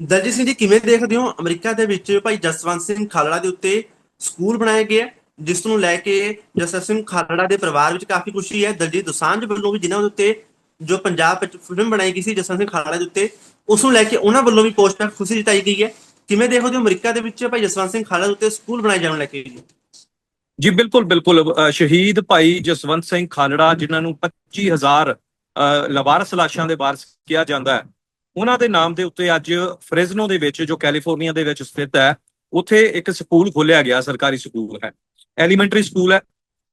ਦਲਜੀਤ ਸਿੰਘ ਜੀ ਕਿਵੇਂ ਦੇਖਦੇ ਹੋ ਅਮਰੀਕਾ ਦੇ ਵਿੱਚ ਭਾਈ ਜਸਵੰਤ ਸਿੰਘ ਖਾਲੜਾ ਦੇ ਉੱਤੇ ਸਕੂਲ ਬਣਾਇਆ ਗਿਆ ਜਿਸ ਨੂੰ ਲੈ ਕੇ ਜਸਵੰਤ ਸਿੰਘ ਖਾਲੜਾ ਦੇ ਪਰਿਵਾਰ ਵਿੱਚ ਕਾਫੀ ਖੁਸ਼ੀ ਹੈ? ਦਲਜੀਤ ਦੋਸਾਂਝ ਵੱਲੋਂ ਵੀ ਜਿਨ੍ਹਾਂ ਦੇ ਉੱਤੇ ਜੋ ਪੰਜਾਬ ਵਿੱਚ ਫਿਲਮ ਬਣਾਈ ਗਈ ਸੀ ਜਸਵੰਤ ਸਿੰਘ ਖਾਲੜਾ ਦੇ ਉੱਤੇ ਉਸ ਨੂੰ ਲੈ ਕੇ ਉਹਨਾਂ ਵੱਲੋਂ ਵੀ ਪੋਸਟ ਖੁਸ਼ੀ ਜਤਾਈ ਗਈ ਹੈ। ਕਿਵੇਂ ਦੇਖਦੇ ਹੋ ਅਮਰੀਕਾ ਦੇ ਵਿੱਚ ਭਾਈ ਜਸਵੰਤ ਸਿੰਘ ਖਾਲੜਾ ਦੇ ਉੱਤੇ ਸਕੂਲ ਬਣਾਏ ਜਾਣ ਲੈ ਕੇ? ਜੀ ਬਿਲਕੁਲ ਬਿਲਕੁਲ। ਸ਼ਹੀਦ ਭਾਈ ਜਸਵੰਤ ਸਿੰਘ ਖਾਲੜਾ ਜਿਨ੍ਹਾਂ ਨੂੰ 25000 ਅ, ਲਵਾਰਸ ਲਾਸ਼ਾਂ ਦੇ ਵਾਰਸ ਕਿਹਾ ਜਾਂਦਾ ਹੈ। ਉਹਨਾਂ ਦੇ ਨਾਮ ਦੇ ਉੱਤੇ ਅੱਜ ਫ੍ਰੈਜ਼ਨੋ ਦੇ ਵਿੱਚ, ਜੋ ਕੈਲੀਫੋਰਨੀਆ ਦੇ ਵਿੱਚ ਸਥਿਤ ਹੈ, ਉੱਥੇ ਇੱਕ ਸਕੂਲ ਖੋਲਿਆ ਗਿਆ, ਸਰਕਾਰੀ ਸਕੂਲ ਹੈ। ਐਲੀਮੈਂਟਰੀ ਸਕੂਲ ਹੈ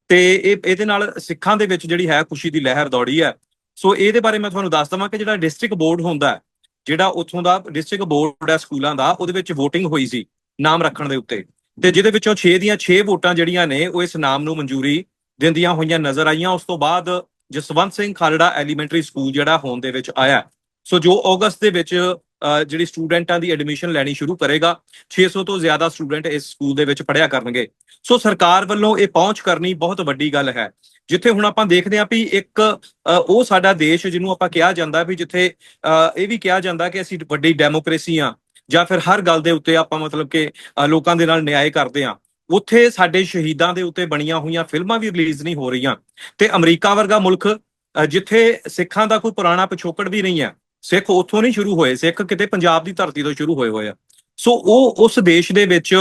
ਤੇ ਇਹ, ਇਹਦੇ ਨਾਲ ਸਿੱਖਾਂ ਦੇ ਵਿੱਚ ਜਿਹੜੀ ਹੈ ਖੁਸ਼ੀ ਦੀ ਲਹਿਰ ਦੌੜੀ ਹੈ। ਸੋ ਇਹਦੇ ਬਾਰੇ ਮੈਂ ਤੁਹਾਨੂੰ ਦੱਸ ਦਵਾਂ ਕਿ ਜਿਹੜਾ ਡਿਸਟ੍ਰਿਕਟ ਬੋਰਡ ਹੁੰਦਾ ਜਿਹੜਾ ਉੱਥੋਂ ਦਾ ਡਿਸਟ੍ਰਿਕਟ ਬੋਰਡ ਹੈ ਸਕੂਲਾਂ ਦਾ, ਉਹਦੇ ਵਿੱਚ VOTING ਹੋਈ ਸੀ ਨਾਮ ਰੱਖਣ ਦੇ ਉੱਤੇ। ਤੇ ਜਿਹਦੇ ਵਿੱਚੋਂ 6 ਦੀਆਂ 6 ਵੋਟਾਂ ਜਿਹੜੀਆਂ ਨੇ, ਉਹ ਇਸ ਨਾਮ ਨੂੰ ਮਨਜ਼ੂਰੀ ਦਿੰਦੀਆਂ ਹੋਈਆਂ ਨਜ਼ਰ ਆਈਆਂ। ਉਸ ਤੋਂ ਬਾਅਦ ਜਸਵੰਤ ਸਿੰਘ ਖਾਲੜਾ ਐਲੀਮੈਂਟਰੀ ਸਕੂਲ ਜਿਹੜਾ ਹੋਣ ਦੇ ਵਿੱਚ ਆਇਆ। ਸੋ ਜੋ ਅਗਸਤ ਦੇ ਵਿੱਚ ਜਿਹੜੀ ਸਟੂਡੈਂਟਾਂ ਦੀ ਐਡਮਿਸ਼ਨ ਲੈਣੀ ਸ਼ੁਰੂ ਕਰੇਗਾ 600 ਤੋਂ ਜ਼ਿਆਦਾ ਸਟੂਡੈਂਟ ਇਸ ਸਕੂਲ ਦੇ ਵਿੱਚ ਪੜ੍ਹਿਆ ਕਰਨਗੇ। ਸੋ ਸਰਕਾਰ ਵੱਲੋਂ ਇਹ ਪਹੁੰਚ ਕਰਨੀ ਬਹੁਤ ਵੱਡੀ ਗੱਲ ਹੈ। ਜਿੱਥੇ ਹੁਣ ਆਪਾਂ ਦੇਖਦੇ ਹਾਂ ਵੀ ਇੱਕ ਉਹ ਸਾਡਾ ਦੇਸ਼ ਜਿਹਨੂੰ ਆਪਾਂ ਕਿਹਾ ਜਾਂਦਾ ਵੀ ਜਿੱਥੇ ਅ, ਇਹ ਵੀ ਕਿਹਾ ਜਾਂਦਾ ਕਿ ਅਸੀਂ ਵੱਡੀ ਡੈਮੋਕ੍ਰੇਸੀ ਆ ਜਾਂ ਫਿਰ ਹਰ ਗੱਲ ਦੇ ਉੱਤੇ ਆਪਾਂ ਮਤਲਬ ਕਿ ਲੋਕਾਂ ਦੇ ਨਾਲ ਨਿਆਂ ਕਰਦੇ ਆ ਉੱਥੇ ਸਾਡੇ ਸ਼ਹੀਦਾਂ ਦੇ ਉੱਤੇ ਬਣੀਆਂ ਹੋਈਆਂ ਫਿਲਮਾਂ ਵੀ ਰਿਲੀਜ਼ ਨਹੀਂ ਹੋ ਰਹੀਆਂ। ਤੇ ਅਮਰੀਕਾ ਵਰਗਾ ਮੁਲਕ ਜਿੱਥੇ ਸਿੱਖਾਂ ਦਾ ਕੋਈ ਪੁਰਾਣਾ ਪਿਛੋਕੜ ਵੀ ਨਹੀਂ ਹੈ ਸਿੱਖ ਉੱਥੋਂ ਨਹੀਂ ਸ਼ੁਰੂ ਹੋਏ ਸਿੱਖ ਕਿਤੇ ਪੰਜਾਬ ਦੀ ਧਰਤੀ ਤੋਂ ਸ਼ੁਰੂ ਹੋਏ ਹੋਏ ਆ। ਸੋ ਉਹ ਉਸ ਦੇਸ਼ ਦੇ ਵਿੱਚ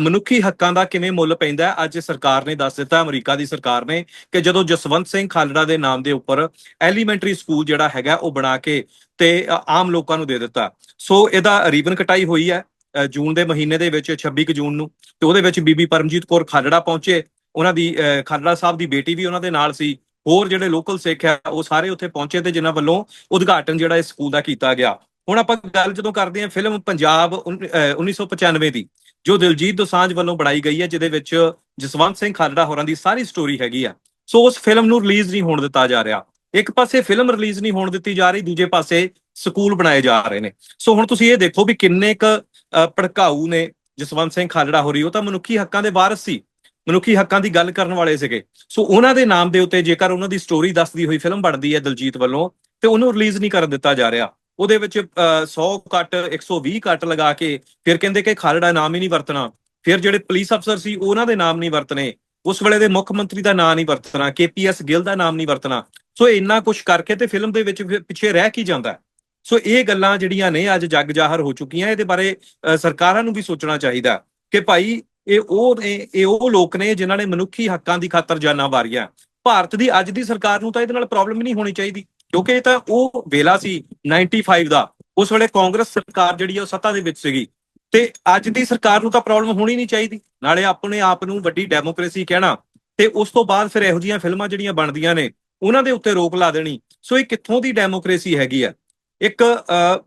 ਮਨੁੱਖੀ ਹੱਕਾਂ ਦਾ ਕਿਵੇਂ ਮੁੱਲ ਪੈਂਦਾ ਅੱਜ ਸਰਕਾਰ ਨੇ ਦੱਸ ਦਿੱਤਾ ਅਮਰੀਕਾ ਦੀ ਸਰਕਾਰ ਨੇ ਕਿ ਜਦੋਂ ਜਸਵੰਤ ਸਿੰਘ ਖਾਲੜਾ ਦੇ ਨਾਮ ਦੇ ਉੱਪਰ ਐਲੀਮੈਂਟਰੀ ਸਕੂਲ ਜਿਹੜਾ ਹੈਗਾ ਉਹ ਬਣਾ ਕੇ ਤੇ ਆਮ ਲੋਕਾਂ ਨੂੰ ਦੇ ਦਿੱਤਾ। ਸੋ ਇਹਦਾ ਰੀਬਨ ਕਟਾਈ ਹੋਈ ਹੈ ਜੂਨ ਦੇ ਮਹੀਨੇ ਦੇ ਵਿੱਚ 26 ਕੁ ਜੂਨ ਨੂੰ। ਤੇ ਉਹਦੇ ਵਿੱਚ ਬੀਬੀ ਪਰਮਜੀਤ ਕੌਰ ਖਾਲੜਾ ਪਹੁੰਚੇ। ਉਹਨਾਂ ਦੀ ਅ, ਖਾਲੜਾ ਸਾਹਿਬ ਦੀ ਬੇਟੀ ਵੀ ਉਹਨਾਂ ਦੇ ਨਾਲ ਸੀ। ਹੋਰ ਜਿਹੜੇ ਲੋਕਲ ਸਿੱਖ ਆ ਉਹ ਸਾਰੇ ਉੱਥੇ ਪਹੁੰਚੇ ਤੇ ਜਿਨ੍ਹਾਂ ਵੱਲੋਂ ਉਦਘਾਟਨ ਜਿਹੜਾ ਇਸ ਸਕੂਲ ਦਾ ਕੀਤਾ ਗਿਆ। ਹੁਣ ਆਪਾਂ ਗੱਲ ਜਦੋਂ ਕਰਦੇ ਹਾਂ ਫਿਲਮ ਪੰਜਾਬ ਉਨ- ਅ, 1995 ਦੀ ਜੋ ਦਿਲਜੀਤ ਦੋਸਾਂਝ ਵੱਲੋਂ ਬਣਾਈ ਗਈ ਹੈ ਜਿਹਦੇ ਵਿੱਚ ਜਸਵੰਤ ਸਿੰਘ ਖਾਲੜਾ ਹੋਰਾਂ ਦੀ ਸਾਰੀ ਸਟੋਰੀ ਹੈਗੀ ਆ। ਸੋ ਉਸ ਫਿਲਮ ਨੂੰ ਰਿਲੀਜ਼ ਨਹੀਂ ਹੋਣ ਦਿੱਤਾ ਜਾ ਰਿਹਾ। ਇੱਕ ਪਾਸੇ ਫਿਲਮ ਰਿਲੀਜ਼ ਨਹੀਂ ਹੋਣ ਦਿੱਤੀ ਜਾ ਰਹੀ ਦੂਜੇ ਪਾਸੇ ਸਕੂਲ ਬਣਾਏ ਜਾ ਰਹੇ ਨੇ। ਸੋ ਹੁਣ ਤੁਸੀਂ ਇਹ ਦੇਖੋ ਵੀ ਕਿੰਨੇ ਕ ਭੜਕਾਊ ਨੇ ਜਸਵੰਤ ਸਿੰਘ ਖਾਲੜਾ ਹੋਰੀ ਉਹ ਤਾਂ ਮਨੁੱਖੀ ਹੱਕਾਂ ਦੇ ਵਾਰਸ ਸੀ। ਮਨੁੱਖੀ ਹੱਕਾਂ ਦੀ ਗੱਲ ਕਰਨ ਵਾਲੇ ਸੀਗੇ। ਸੋ ਉਹਨਾਂ ਦੇ ਨਾਮ ਦੇ ਉੱਤੇ ਜੇਕਰ ਉਹਨਾਂ ਦੀ ਸਟੋਰੀ ਦੱਸਦੀ ਹੋਈ ਫਿਲਮ ਬਣਦੀ ਹੈ ਦਲਜੀਤ ਵੱਲੋਂ ਤੇ ਉਹਨੂੰ ਰਿਲੀਜ਼ ਨਹੀਂ ਕਰ ਦਿੱਤਾ ਜਾ ਰਿਹਾ। ਉਹਦੇ ਵਿੱਚ ਅ, 100 ਕੱਟ 120 ਕੱਟ ਲਗਾ ਕੇ ਫਿਰ ਕਹਿੰਦੇ ਕਿ ਖਾਲੜਾ ਨਾਮ ਹੀ ਨਹੀਂ ਵਰਤਣਾ। ਫਿਰ ਜਿਹੜੇ ਪੁਲਿਸ ਅਫਸਰ ਸੀ ਉਹਨਾਂ ਦੇ ਨਾਮ ਨਹੀਂ ਵਰਤਣੇ। ਉਸ ਵੇਲੇ ਦੇ ਮੁੱਖ ਮੰਤਰੀ ਦਾ ਨਾਮ ਨਹੀਂ ਵਰਤਣਾ ਕੇਪੀਐਸ ਗਿੱਲ ਦਾ ਨਾਮ ਨਹੀਂ ਵਰਤਣਾ। ਸੋ ਇੰਨਾ ਕੁਝ ਕਰਕੇ ਤੇ ਫਿਲਮ ਦੇ ਵਿੱਚ ਪਿੱਛੇ ਰਹਿ ਕੀ ਜਾਂਦਾ ਸੋ ਇਹ ਗੱਲਾਂ ਜਿਹੜੀਆਂ ਨੇ ਅੱਜ ਜੱਗ ਜ਼ਾਹਰ ਹੋ ਚੁੱਕੀਆਂ ਇਹਦੇ ਬਾਰੇ ਅ, ਸਰਕਾਰਾਂ ਨੂੰ ਵੀ ਸੋਚਣਾ ਚਾਹੀਦਾ ਕਿ ਭਾਈ ਇਹ ਉਹ ਇਹ ਉਹ ਲੋਕ ਨੇ ਜਿਨ੍ਹਾਂ ਨੇ ਮਨੁੱਖੀ ਹੱਕਾਂ ਦੀ ਖਾਤਰ ਜਾਨਾਂ ਵਾਰੀਆਂ। ਭਾਰਤ ਦੀ ਅੱਜ ਦੀ ਸਰਕਾਰ ਨੂੰ ਤਾਂ ਇਹਦੇ ਨਾਲ ਪ੍ਰੋਬਲਮ ਨਹੀਂ ਹੋਣੀ ਚਾਹੀਦੀ, ਕਿਉਂਕਿ ਇਹ ਤਾਂ ਉਹ ਵੇਲਾ ਸੀ 95 ਦਾ। ਉਸ ਵੇਲੇ ਕਾਂਗਰਸ ਸਰਕਾਰ ਜਿਹੜੀ ਆ ਉਹ ਸੱਤਾ ਦੇ ਵਿੱਚ ਸੀਗੀ। ਤੇ ਅੱਜ ਦੀ ਸਰਕਾਰ ਨੂੰ ਤਾਂ ਪ੍ਰੋਬਲਮ ਹੋਣੀ ਨਹੀਂ ਚਾਹੀਦੀ। ਨਾਲੇ ਆਪਣੇ ਆਪ ਨੂੰ ਵੱਡੀ ਡੈਮੋਕ੍ਰੇਸੀ ਕਹਿਣਾ। ਤੇ ਉਸ ਤੋਂ ਬਾਅਦ ਫਿਰ ਇਹੋ ਜਿਹੀਆਂ ਫਿਲਮਾਂ ਜਿਹੜੀਆਂ ਬਣਦੀਆਂ ਨੇ, ਉਹਨਾਂ ਦੇ ਉੱਤੇ ਰੋਕ ਲਾ ਦੇਣੀ। ਸੋ ਇਹ ਕਿੱਥੋਂ ਦੀ ਡੈਮੋਕ੍ਰੇਸੀ ਹੈਗੀ ਆ? ਇੱਕ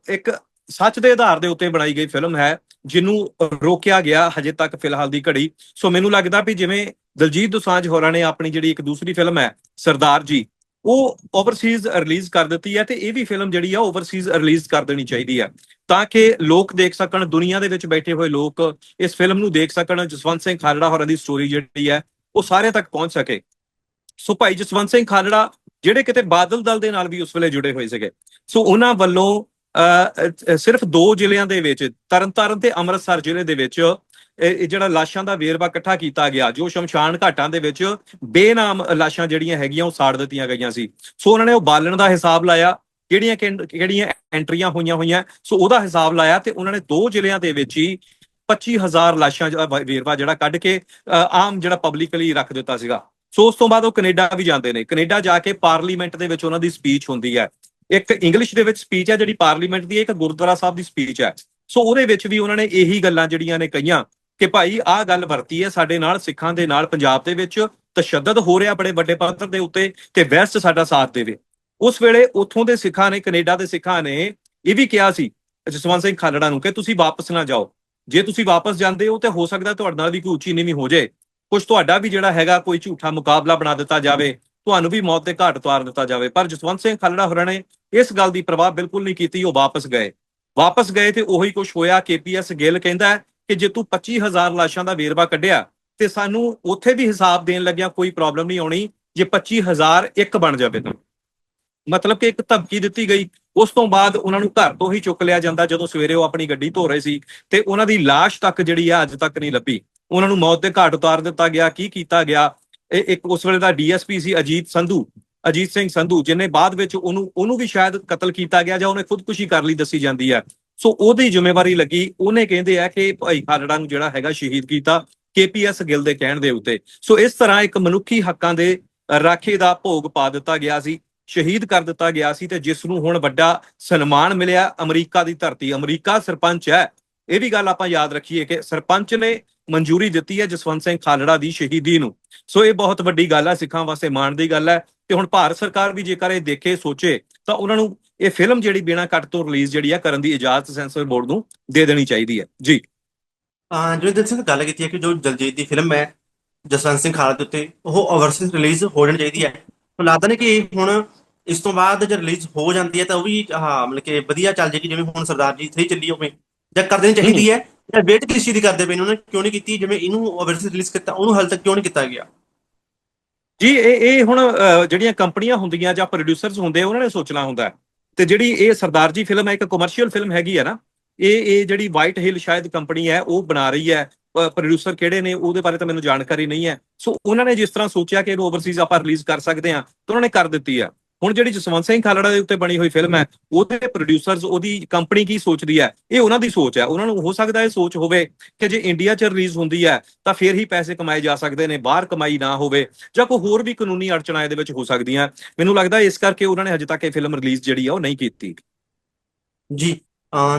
ਇੱਕ ਸੱਚ ਦੇ ਆਧਾਰ ਦੇ ਉੱਤੇ ਬਣਾਈ ਗਈ ਫਿਲਮ ਹੈ ਜਿਹਨੂੰ ਰੋਕਿਆ ਗਿਆ ਹਜੇ ਤੱਕ ਫਿਲਹਾਲ ਦੀ ਘੜੀ। ਸੋ ਮੈਨੂੰ ਲੱਗਦਾ ਵੀ ਜਿਵੇਂ ਦਲਜੀਤ ਦੋਸਾਂਝ ਹੋਰਾਂ ਨੇ ਆਪਣੀ ਜਿਹੜੀ ਇੱਕ ਦੂਸਰੀ ਫਿਲਮ ਹੈ, ਸਰਦਾਰ ਜੀ, ਉਹ ਓਵਰਸੀਜ਼ ਰਿਲੀਜ਼ ਕਰ ਦਿੱਤੀ ਹੈ ਤੇ ਇਹ ਵੀ ਫਿਲਮ ਜਿਹੜੀ ਆ ਓਵਰਸੀਜ਼ ਰਿਲੀਜ਼ ਕਰ ਦੇਣੀ ਚਾਹੀਦੀ ਹੈ। ਤਾਂ ਕਿ ਲੋਕ ਦੇਖ ਸਕਣ, ਦੁਨੀਆ ਦੇ ਵਿੱਚ ਬੈਠੇ ਹੋਏ ਲੋਕ ਇਸ ਫਿਲਮ ਨੂੰ ਦੇਖ ਸਕਣ, ਜਸਵੰਤ ਸਿੰਘ ਖਾਲੜਾ ਹੋਰਾਂ ਦੀ ਸਟੋਰੀ ਜਿਹੜੀ ਹੈ, ਉਹ ਸਾਰਿਆਂ ਤੱਕ ਪਹੁੰਚ ਸਕੇ। ਸੋ ਭਾਈ ਜਸਵੰਤ ਸਿੰਘ ਖਾਲੜਾ ਜਿਹੜੇ ਕਿਤੇ ਬਾਦਲ ਦਲ ਦੇ ਨਾਲ ਵੀ ਉਸ ਵੇਲੇ ਜੁੜੇ ਹੋਏ ਸੀਗੇ। ਸੋ ਉਹਨਾਂ ਵੱਲੋਂ ਸਿਰਫ ਦੋ ਜ਼ਿਲ੍ਹਿਆਂ ਦੇ ਵਿੱਚ ਤਰਨਤਾਰਨ ਤੇ ਅੰਮ੍ਰਿਤਸਰ ਜ਼ਿਲ੍ਹੇ ਦੇ ਵਿੱਚ ਇਹ ਜਿਹੜਾ ਲਾਸ਼ਾਂ ਦਾ ਵੇਰਵਾ ਇਕੱਠਾ ਕੀਤਾ ਗਿਆ ਜੋ ਸ਼ਮਸ਼ਾਨ ਘਾਟਾਂ ਦੇ ਵਿੱਚ ਬੇਨਾਮ ਲਾਸ਼ਾਂ ਜਿਹੜੀਆਂ ਹੈਗੀਆਂ ਉਹ ਸਾੜ ਦਿੱਤੀਆਂ ਗਈਆਂ ਸੀ। ਸੋ ਉਹਨਾਂ ਨੇ ਉਹ ਬਾਲਣ ਦਾ ਹਿਸਾਬ ਲਾਇਆ ਕਿਹੜੀਆਂ ਕਿਹੜ- ਕਿਹੜੀਆਂ ਐਂਟਰੀਆਂ ਹੋਈਆਂ ਹੋਈਆਂ ਸੋ ਉਹਦਾ ਹਿਸਾਬ ਲਾਇਆ ਤੇ ਉਹਨਾਂ ਨੇ ਦੋ ਜ਼ਿਲ੍ਹਿਆਂ ਦੇ ਵਿੱਚ ਹੀ 25000 ਲਾਸ਼ਾਂ ਵੇਰਵਾ ਜਿਹੜਾ ਕੱਢ ਕੇ ਅਹ, ਆਮ ਜਿਹੜਾ ਪਬਲਿਕਲੀ ਰੱਖ ਦਿੱਤਾ ਸੀਗਾ। ਸੋ ਉਸ ਤੋਂ ਬਾਅਦ ਉਹ ਕੈਨੇਡਾ ਵੀ ਜਾਂਦੇ ਨੇ। ਕੈਨੇਡਾ ਜਾ ਕੇ ਪਾਰਲੀਮੈਂਟ ਦੇ ਵਿੱਚ ਉਹਨਾਂ ਦੀ ਸਪੀਚ ਹੁੰਦੀ ਹੈ। ਇੱਕ ਇੰਗਲਿਸ਼ ਦੇ ਵਿੱਚ ਸਪੀਚ ਹੈ ਜਿਹੜੀ ਪਾਰਲੀਮੈਂਟ ਦੀ ਹੈ, ਇੱਕ ਗੁਰਦੁਆਰਾ ਸਾਹਿਬ ਦੀ ਸਪੀਚ ਹੈ। ਸੋ ਉਹਦੇ ਵਿੱਚ ਵੀ ਉਹਨਾਂ ਨੇ ਇਹੀ ਗੱਲਾਂ ਜਿਹੜੀਆਂ ਨੇ ਕਹੀਆਂ ਕਿ ਭਾਈ ਆਹ ਗੱਲ ਵਰਤੀ ਹੈ ਸਾਡੇ ਨਾਲ ਸਿੱਖਾਂ ਦੇ ਨਾਲ ਪੰਜਾਬ ਦੇ ਵਿੱਚ ਤਸ਼ੱਦਦ ਹੋ ਰਿਹਾ ਬੜੇ ਵੱਡੇ ਪੱਧਰ ਦੇ ਉੱਤੇ ਤੇ ਵੈਸਟ ਸਾਡਾ ਸਾਥ ਦੇਵੇ। ਉਸ ਵੇਲੇ ਉੱਥੋਂ ਦੇ ਸਿੱਖਾਂ ਨੇ ਕੈਨੇਡਾ ਦੇ ਸਿੱਖਾਂ ਨੇ ਇਹ ਵੀ ਕਿਹਾ ਸੀ ਜਸਵੰਤ ਸਿੰਘ ਖਾਲੜਾ ਨੂੰ ਕਿ ਤੁਸੀਂ ਵਾਪਸ ਨਾ ਜਾਓ। ਜੇ ਤੁਸੀਂ ਵਾਪਸ ਜਾਂਦੇ ਹੋ ਤੇ ਹੋ ਸਕਦਾ ਤੁਹਾਡੇ ਨਾਲ ਵੀ ਕੋਈ ਉੱਚੀ ਨੀਵੀਂ ਹੋ ਜਾਏ। ਕੁਝ ਤੁਹਾਡਾ ਵੀ ਜਿਹੜਾ ਹੈਗਾ ਕੋਈ ਝੂਠਾ ਮੁਕਾਬਲਾ ਬਣਾ ਦਿੱਤਾ ਜਾਵੇ ਤੁਹਾਨੂੰ ਵੀ ਮੌਤ ਦੇ ਘਾਟ ਉਤਾਰ ਦਿੱਤਾ ਜਾਵੇ। ਪਰ ਜਸਵੰਤ ਸਿੰਘ ਖਾਲੜਾ ਹੋਰਾਂ ਨੇ ਇਸ ਗੱਲ ਦੀ ਪ੍ਰਭਾਵ ਬਿਲਕੁਲ ਨਹੀਂ ਕੀਤੀ, ਉਹ ਵਾਪਸ ਗਏ। ਵਾਪਸ ਗਏ ਤੇ ਉਹੀ ਕੁਝ ਹੋਇਆ। ਕੇਪੀਐਸ ਗਿੱਲ ਕਹਿੰਦਾ ਕਿ ਜੇ ਤੂੰ 25000 ਲਾਸ਼ਾਂ ਦਾ ਵੇਰਵਾ ਕੱਢਿਆ ਤੇ ਸਾਨੂੰ ਉੱਥੇ ਵੀ ਹਿਸਾਬ ਦੇਣ ਲੱਗਿਆ ਕੋਈ ਪ੍ਰੋਬਲਮ ਨਹੀਂ ਆਉਣੀ, ਜੇ 25000 ਇੱਕ ਬਣ ਜਾਵੇ ਤਾਂ। ਮਤਲਬ ਕਿ ਇੱਕ ਧਮਕੀ ਦਿੱਤੀ ਗਈ। ਉਸ ਤੋਂ ਬਾਅਦ ਉਹਨਾਂ ਨੂੰ ਘਰ ਤੋਂ ਹੀ ਚੁੱਕ ਲਿਆ ਜਾਂਦਾ ਜਦੋਂ ਸਵੇਰੇ ਉਹ ਆਪਣੀ ਗੱਡੀ ਧੋ ਰਹੇ ਸੀ ਤੇ ਉਹਨਾਂ ਦੀ ਲਾਸ਼ ਤੱਕ ਜਿਹੜੀ ਆ ਅੱਜ ਤੱਕ ਨਹੀਂ ਲੱਭੀ। ਉਹਨਾਂ ਨੂੰ ਮੌਤ ਦੇ ਘਾਟ ਉਤਾਰ ਦਿੱਤਾ ਗਿਆ। ਕੀ ਕੀਤਾ ਗਿਆ? ਇੱਕ ਉਸ ਵੇਲੇ ਦਾ ਡੀਐਸਪੀ ਸੀ ਅਜੀਤ ਸੰਧੂ, ਅਜੀਤ ਸਿੰਘ ਸੰਧੂ, ਜਿਹਨੇ ਬਾਅਦ ਵਿੱਚ ਉਹਨੂੰ ਉਹਨੂੰ ਵੀ ਸ਼ਾਇਦ ਕਤਲ ਕੀਤਾ ਗਿਆ ਜਾਂ ਉਹਨੇ ਖੁਦਕੁਸ਼ੀ ਕਰ ਲਈ ਦੱਸੀ ਜਾਂਦੀ ਹੈ। ਸੋ ਉਹਦੀ ਜ਼ਿੰਮੇਵਾਰੀ ਲੱਗੀ, ਉਹਨੇ ਕਹਿੰਦੇ ਆ ਕਿ ਭਾਈ ਖਾਲੜਾ ਨੂੰ ਜਿਹੜਾ ਹੈਗਾ ਸ਼ਹੀਦ ਕੀਤਾ ਕੇਪੀਐਸ ਗਿੱਲ ਦੇ ਕਹਿਣ ਦੇ ਉੱਤੇ। ਸੋ ਇਸ ਤਰ੍ਹਾਂ ਇੱਕ ਮਨੁੱਖੀ ਹੱਕਾਂ ਦੇ ਰਾਖੇ ਦਾ ਭੋਗ ਪਾ ਦਿੱਤਾ ਗਿਆ ਸੀ, ਸ਼ਹੀਦ ਕਰ ਦਿੱਤਾ ਗਿਆ ਸੀ ਤੇ ਜਿਸ ਨੂੰ ਹੁਣ ਵੱਡਾ ਸਨਮਾਨ ਮਿਲਿਆ ਅਮਰੀਕਾ ਦੀ ਧਰਤੀ। ਅਮਰੀਕਾ ਸਰਪੰਚ ਹੈ। ਇਹ ਵੀ ਗੱਲ ਆਪਾਂ ਯਾਦ ਰੱਖੀਏ ਕਿ ਸਰਪੰਚ ਨੇ ਮਨਜ਼ੂਰੀ ਦਿੱਤੀ ਹੈ ਜਸਵੰਤ ਸਿੰਘ ਖਾਲੜਾ ਦੀ ਸ਼ਹੀਦੀ ਨੂੰ। ਸੋ ਇਹ ਬਹੁਤ ਵੱਡੀ ਗੱਲ ਹੈ ਸਿੱਖਾਂ ਵਾਸਤੇ ਮਾਣ ਦੀ ਗੱਲ ਹੈ। ਤੇ ਹੁਣ ਭਾਰਤ ਸਰਕਾਰ ਵੀ ਜੇਕਰ ਇਹ ਦੇਖੇ ਸੋਚੇ ਤਾਂ ਉਹਨਾਂ ਨੂੰ ਇਹ ਫਿਲਮ ਜਿਹੜੀ ਬਿਨਾਂ ਕੱਟ ਤੋਂ ਰਿਲੀਜ਼ ਜਿਹੜੀ ਆ ਕਰਨ ਦੀ ਇਜਾਜ਼ਤ ਸੈਂਸਰ ਬੋਰਡ ਨੂੰ ਦੇ ਦੇਣੀ ਚਾਹੀਦੀ ਹੈ। ਜੀ। ਹਾਂ ਜਿਵੇਂ ਦਿਲ ਸਿੰਘ ਗੱਲ ਕੀਤੀ ਹੈ ਕਿ ਜੋ ਦਲਜੀਤ ਦੀ ਫਿਲਮ ਹੈ ਜਸਵੰਤ ਸਿੰਘ ਖਾਲੜਾ ਦੇ ਉੱਤੇ ਉਹ ਓਵਰਸੀਜ਼ ਰਿਲੀਜ਼ ਹੋ ਜਾਣੀ ਚਾਹੀਦੀ ਹੈ। ਤਾਂ ਲੱਗਦਾ ਨਹੀਂ ਕਿ ਹੁਣ ਇਸ ਤੋਂ ਬਾਅਦ ਜੇ ਰਿਲੀਜ਼ ਹੋ ਜਾਂਦੀ ਹੈ ਤਾਂ ਉਹ ਵੀ ਹਾਂ ਮਤਲਬ ਕਿ ਵਧੀਆ ਚੱਲ ਜਾਏਗੀ ਜਿਵੇਂ ਹੁਣ ਸਰਦਾਰ ਜੀ 3 ਚੱਲੀ ਹੋਵੇ ਜਾਂ ਕਰ ਦੇਣੀ ਚਾਹੀਦੀ ਹੈ। ਜਾਂ ਵੇਟ ਕਿਸ ਚੀਜ਼ ਦੀ ਕਰਦੇ ਪਏ ਨੇ ਉਹਨਾਂ ਨੇ ਕਿਉਂ ਨਹੀਂ ਕੀਤੀ? ਜਿਵੇਂ ਇਹਨੂੰ ਓਵਰਸੀਜ਼ ਰਿਲੀਜ਼ ਕੀਤਾ ਉਹਨੂੰ ਹਾਲ ਤੱਕ ਕਿਉਂ ਨਹੀਂ ਕੀਤਾ ਗਿਆ? ਜੀ ਇਹ ਇਹ ਹੁਣ ਅਹ, ਜਿਹੜੀਆਂ ਕੰਪਨੀਆਂ ਹੁੰਦੀਆਂ ਜਾਂ ਪ੍ਰੋਡਿਊਸਰਸ ਹੁੰਦੇ ਉਹਨਾਂ ਨੇ ਸੋਚਣਾ ਹੁੰਦਾ ਹੈ। ਤੇ ਜਿਹੜੀ ਇਹ ਸਰਦਾਰ ਜੀ ਫਿਲਮ ਹੈ ਇੱਕ ਕਮਰਸ਼ੀਅਲ ਫਿਲਮ ਹੈਗੀ ਹੈ ਨਾ ਇਹ ਇਹ ਜਿਹੜੀ ਵਾਈਟ ਹਿੱਲ ਸ਼ਾਇਦ ਕੰਪਨੀ ਹੈ ਉਹ ਬਣਾ ਰਹੀ ਹੈ। ਪ੍ਰੋਡਿਊਸਰ ਕਿਹੜੇ ਨੇ ਉਹਦੇ ਬਾਰੇ ਤਾਂ ਮੈਨੂੰ ਜਾਣਕਾਰੀ ਨਹੀਂ ਹੈ। ਸੋ ਉਹਨਾਂ ਨੇ ਜਿਸ ਤਰ੍ਹਾਂ ਸੋਚਿਆ ਕਿ ਇਹਨੂੰ ਓਵਰਸੀਜ਼ ਆਪਾਂ ਰਿਲੀਜ਼ ਕਰ ਸਕਦੇ ਹਾਂ ਤਾਂ ਉਹਨਾਂ ਨੇ ਕਰ ਦਿੱਤੀ ਆ ਹੁਣ ਜਿਹੜੀ ਜਸਵੰਤ ਸਿੰਘ ਖਾਲੜਾ ਦੇ ਉੱਤੇ ਬਣੀ ਹੋਈ ਫਿਲਮ ਹੈ ਉਹਦੇ ਪ੍ਰੋਡਿਊਸਰਸ ਉਹਦੀ ਕੰਪਨੀ ਕੀ ਸੋਚਦੀ ਹੈ? ਇਹ ਉਹਨਾਂ ਦੀ ਸੋਚ ਹੈ। ਉਹਨਾਂ ਨੂੰ ਹੋ ਸਕਦਾ ਇਹ ਸੋਚ ਹੋਵੇ ਕਿ ਜੇ ਇੰਡੀਆ 'ਚ ਰਿਲੀਜ਼ ਹੁੰਦੀ ਹੈ ਤਾਂ ਫਿਰ ਹੀ ਪੈਸੇ ਕਮਾਏ ਜਾ ਸਕਦੇ ਨੇ ਬਾਹਰ ਕਮਾਈ ਨਾ ਹੋਵੇ ਜਾਂ ਕੋਈ ਹੋਰ ਵੀ ਕਾਨੂੰਨੀ ਅੜਚਣਾਂ ਇਹਦੇ ਵਿੱਚ ਹੋ ਸਕਦੀਆਂ। ਮੈਨੂੰ ਲੱਗਦਾ ਇਸ ਕਰਕੇ ਉਹਨਾਂ ਨੇ ਹਜੇ ਤੱਕ ਇਹ ਫਿਲਮ ਰਿਲੀਜ਼ ਜਿਹੜੀ ਆ ਉਹ ਨਹੀਂ ਕੀਤੀ। ਜੀ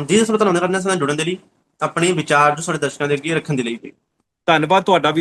ਜੀ ਸਭ ਤੋਂ ਧੰਨਵਾਦ ਕਰਨਾ ਸਾਨੂੰ ਜੁੜਨ ਦੇ ਲਈ ਆਪਣੇ ਵਿਚਾਰ ਜੋ ਸਾਡੇ ਦਰਸ਼ਕਾਂ ਦੇ ਅੱਗੇ ਰੱਖਣ ਦੇ ਲਈ। ਧੰਨਵਾਦ ਤੁਹਾਡਾ ਵੀ